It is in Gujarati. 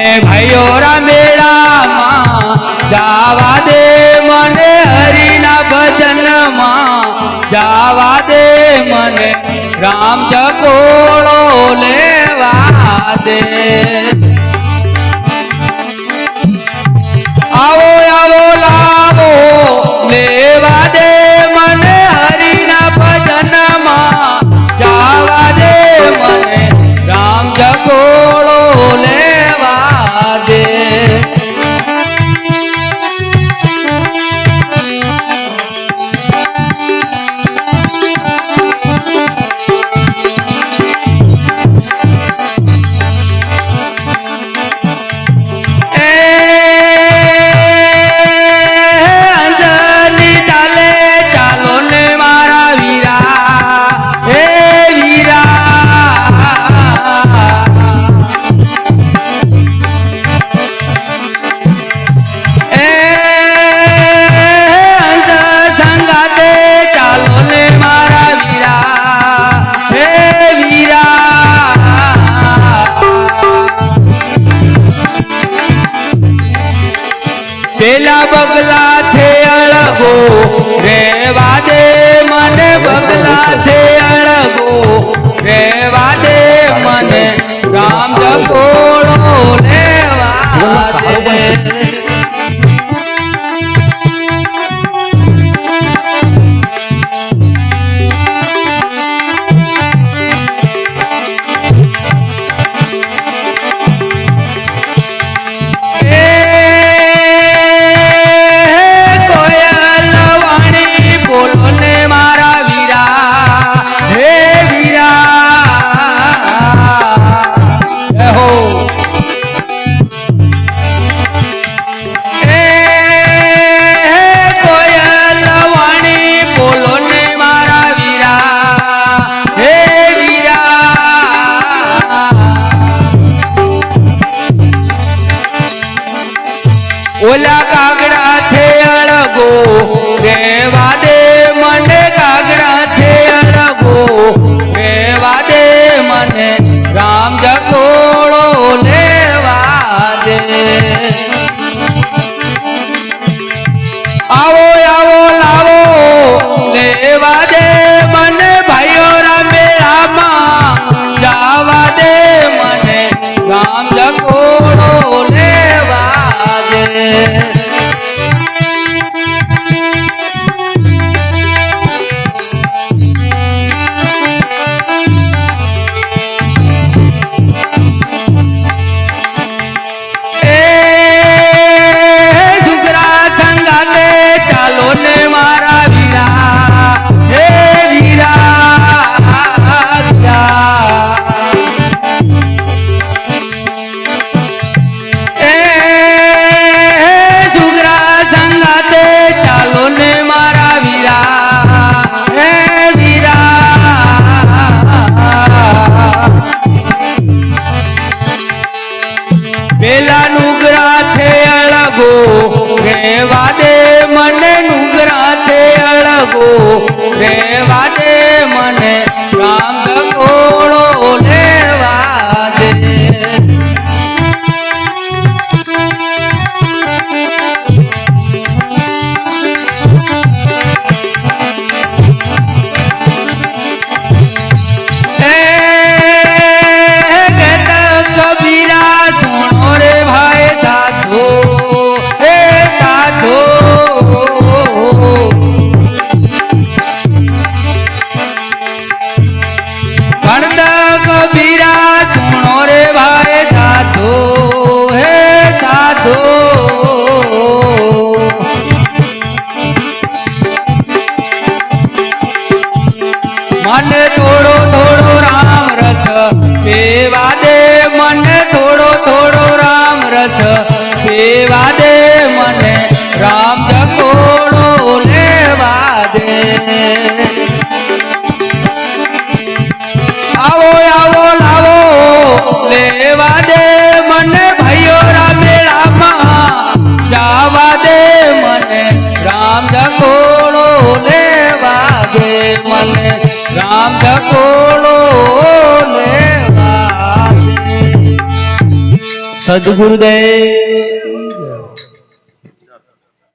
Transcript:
મને ભાઈઓરા મેળામાં જાવા દે મને હરિના ભજનમાં. જાવા દે મને રામ જકોળો લેવા દે. પેલા બગલા થે અળગો રેવા દે મને બગલા ઓલા કાગડા થે અળગો દેવા દે પેલા નુગરા થે અળગો કહેવા વાદે મને નુગરા થે અળગો કહેવા બીરા સુણો રે ભાઈ, સાધો, હે સાધો. મને થોડો થોડો રામ રસ પેવા દે દે રામ ઢકોળો ને સદગુરુદેવ